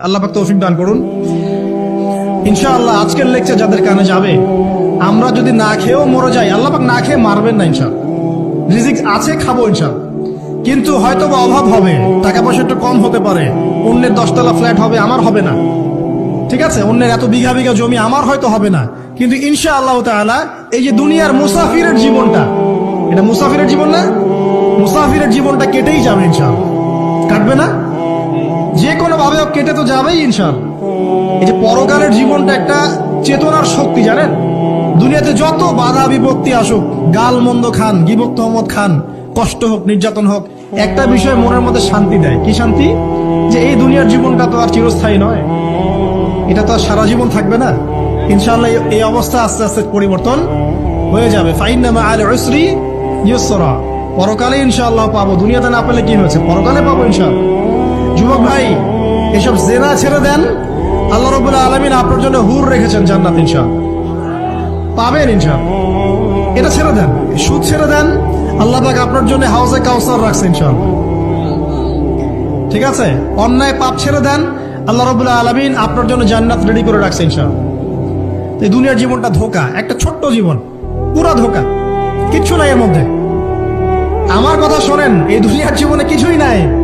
আল্লাহ তৌফিক দান করুন। ইনশাআল্লাহ আজকের লেকচার যাদের কানে যাবে, আমরা যদি না খেয়েও মরে যাই, আল্লাহ পাক না খেয়ে মারবেন না ইনশাআল্লাহ। রিজিক আছে, খাব ইনশাআল্লাহ। কিন্তু হয়তো বা অভাব হবে, টাকা পয়সা একটু কম হতে পারে, অন্যের দশতলা ফ্ল্যাট হবে, আমার হবে না। ঠিক আছে? অন্যের এত বিঘা বিঘা জমি, আমার হয়তো হবে না। কিন্তু ইনশা আল্লাহ তাআলা এই যে দুনিয়ার মুসাফিরের জীবনটা, এটা মুসাফিরের জীবন না, মুসাফিরের জীবনটা কেটেই যাবে ইনশাআল্লাহ। কাটবে না? যে কোনো ভাবে কেটে তো যাবেই ইনশাল এই যে পরকালের জীবনটা একটা চেতনার শক্তি, জানেন? দুনিয়াতে যত বাধা বিপত্তি আসুক, গাল মন্দ খান গিবক মোহাম্মদ খান, কষ্ট হোক, নির্যাতন হোক, একটা বিষয় মনের মধ্যে শান্তি দেয়। কি শান্তি? যে এই দুনিয়ার জীবনটা তো আর চিরস্থায়ী নয়। এটা তো আর সারা জীবন থাকবে না। ইনশাল্লাহ এই- অবস্থা আস্তে আস্তে পরিবর্তন হয়ে যাবে। ফাইন নামা আল ইসরি ইউসরা। পরকালে ইনশাআল্লাহ পাবো। দুনিয়াতে না পেলে কি হয়েছে? পরকালে পাবো ইনশাআল্লাহ। যুবক ভাই, এসব জেনা ছেড়ে দেন। আল্লাহ রবুল্লাহ আলমিন আপনার জন্য হুর রেখেছেন জান্নাত, ইনশাআল্লাহ। পাবেন, ইনশাআল্লাহ। এটা ছেড়ে দেন সুদ ছেড়ে দেন। আল্লাহ পাক আপনার জন্য হাউসে কাউসার রাখছে, ইনশাআল্লাহ। ঠিক আছে? অন্যায় পাপ ছেড়ে দেন। আল্লাহ রবুল্লাহ আলমিন আপনার জন্য জান্নাত রেডি করে রাখছে, ইনশাআল্লাহ। এই দুনিয়ার জীবনটা ধোকা, একটা ছোট্ট জীবন, পুরা ধোকা, কিচ্ছু নাই এর মধ্যে। আমার কথা শোনেন, এই দুনিয়ার জীবনে কিছুই নাই।